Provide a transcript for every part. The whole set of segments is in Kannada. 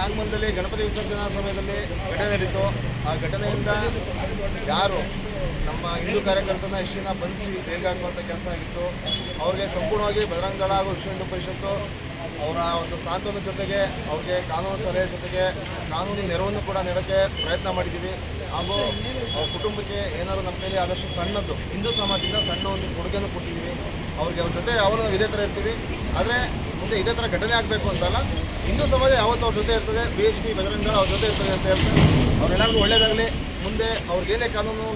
ನಾಗಮಂಡಲಿ ಗಣಪತಿ ವಿಸರ್ಜನಾ ಸಮಯದಲ್ಲಿ ಘಟನೆ ನಡೀತು. ಆ ಘಟನೆಯಿಂದ ಯಾರು ನಮ್ಮ ಹಿಂದೂ ಕಾರ್ಯಕರ್ತನ ಇಷ್ಟು ದಿನ ಬಂಧಿಸಿ ಬೇಗ ಹಾಕುವಂಥ ಕೆಲಸ ಆಗಿತ್ತು. ಅವ್ರಿಗೆ ಸಂಪೂರ್ಣವಾಗಿ ಬಜರಂಗ ದಳ ಹಾಗೂ ವಿಶ್ವ ಹಿಂದೂ ಪರಿಷತ್ತು ಅವರ ಒಂದು ಸಾಂತ್ವನ ಜೊತೆಗೆ, ಅವ್ರಿಗೆ ಕಾನೂನು ಸಲಹೆ ಜೊತೆಗೆ ಕಾನೂನು ನೆರವನ್ನು ಕೂಡ ನೀಡೋಕ್ಕೆ ಪ್ರಯತ್ನ ಮಾಡಿದ್ದೀವಿ. ಹಾಗೂ ಅವ್ರ ಕುಟುಂಬಕ್ಕೆ ಏನಾದರೂ ನಮ್ಮ ಕೈಲಿ ಆದಷ್ಟು ಸಣ್ಣದ್ದು, ಹಿಂದೂ ಸಮಾಜದಿಂದ ಸಣ್ಣ ಒಂದು ಕೊಡುಗೆಯನ್ನು ಕೊಟ್ಟಿದ್ದೀವಿ. ಅವ್ರಿಗೆ ಅವ್ರ ಜೊತೆ ಅವನು ಇದೇ ಥರ ಇರ್ತೀವಿ. ಆದರೆ ಮುಂದೆ ಇದೇ ಥರ ಘಟನೆ ಆಗಬೇಕು ಅಂತಲ್ಲ ಹಿಂದೂ ಸಮಾಜ ಯಾವತ್ತೂ ಅವ್ರ ಜೊತೆ ಇರ್ತದೆ ಬಿ ಎಚ್ ಪಿ ಬಜರಂಗ ಅವ್ರ ಜೊತೆ ಇರ್ತದೆ ಅಂತ ಹೇಳ್ತಾರೆ. ಅವ್ರೆಲ್ಲರಿಗೂ ಒಳ್ಳೇದಾಗಲಿ ಮುಂದೆ ಅವ್ರಿಗೇನೇ ಕಾನೂನು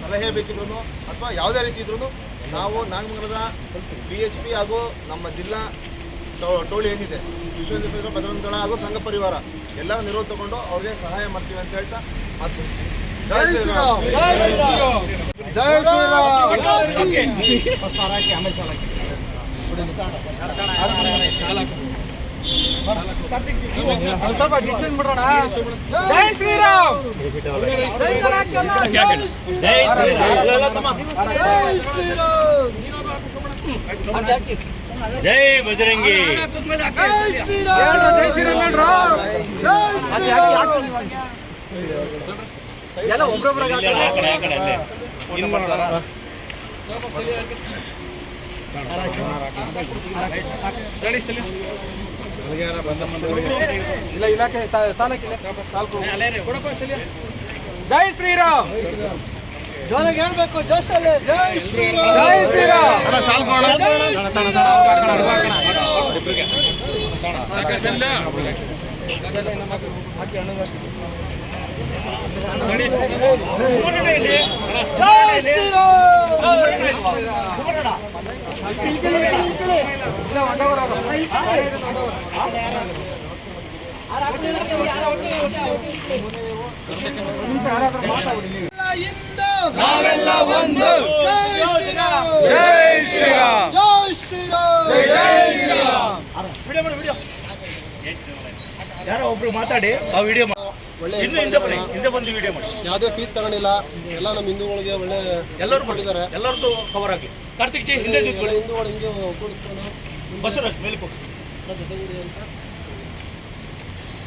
ಸಲಹೆ ಬೇಕಿದ್ರು ಅಥವಾ ಯಾವುದೇ ರೀತಿ ಇದ್ರೂ ನಾವು ನಾಗಮಂಗಲದ ಬಿ ಎಚ್ ಪಿ ಹಾಗೂ ನಮ್ಮ ಜಿಲ್ಲಾ ಟೋಳಿ ಏನಿದೆ ಬಜರಂಗ ದಳ ಹಾಗೂ ಸಂಘ ಪರಿವಾರ ಎಲ್ಲರ ನಿರೋಧ ತಗೊಂಡು ಅವ್ರಿಗೆ ಸಹಾಯ ಮಾಡ್ತೀವಿ ಅಂತ ಹೇಳ್ತಾ ಮತ್ತು ಜೈ ಶ್ರೀರಾಮ್. ಜೈ ಸ್ವಲ್ಪ ಡಿಸ್ಟೆನ್ಸ್ ಬಿಡೋಣ ಜೈ ಶ್ರೀರಾಮ್ ಜೈ ಬಜರಂಗಿ ಹೇಳ್ರು, ಜೈ ಶ್ರೀರಾಮ್ ಹೇಳ್ರು. ಎಲ್ಲ ಒಬ್ರೊಬ್ರಾಗ ಆ ಕಡೆ ಆ ಕಡೆ ಅಲ್ಲೇ ಇಲ್ಲ ಇಲಾಖೆ. ಜೈ ಶ್ರೀರಾಮ್. ಜೋರಾಗಿ ಹೇಳ್ಬೇಕು ಜೋಶಲ್ಲಿ ಜೈ ಶ್ರೀರಾಮ್. ಜೈ ಶ್ರೀರಾಮ್. ನೀವು. ನಾವೆಲ್ಲ ಒಂದು ಜೈ ಶ್ರೀರಾಮ್ ಜೈ ಶ್ರೀರಾಮ್ ಜೈ ಶ್ರೀರಾಮ್ ಜೈ ಶ್ರೀರಾಮ್ ಯಾರೋ ಒಬ್ರು ಮಾತಾಡಿ ಆ ವಿಡಿಯೋ ಒಳ್ಳೆ ಹಿಂದೆ ಬನ್ನಿ ಹಿಂದೆ ಬಂದು ವಿಡಿಯೋ ಮಾಡಿ. ಯಾವುದೇ ಫೀಸ್ ತಗೊಂಡಿಲ್ಲ ಎಲ್ಲ ನಮ್ಮ ಹಿಂದೂಗಳಿಗೆ ಒಳ್ಳೆ ಎಲ್ಲರೂ ಕೊಟ್ಟಿದ್ದಾರೆ ಎಲ್ಲರದ್ದು ಕವರ್ ಆಗಿ. ಕಾರ್ತಿಕ್ ಹಿಂದೆ ಹಿಂದೂಗಳು ಹಿಂಗೆ ಬಸವರಾಜ್ ಮೇಲೆ ಕೂತ್ಕೊಳ್ಳಿ. ಅಂತ.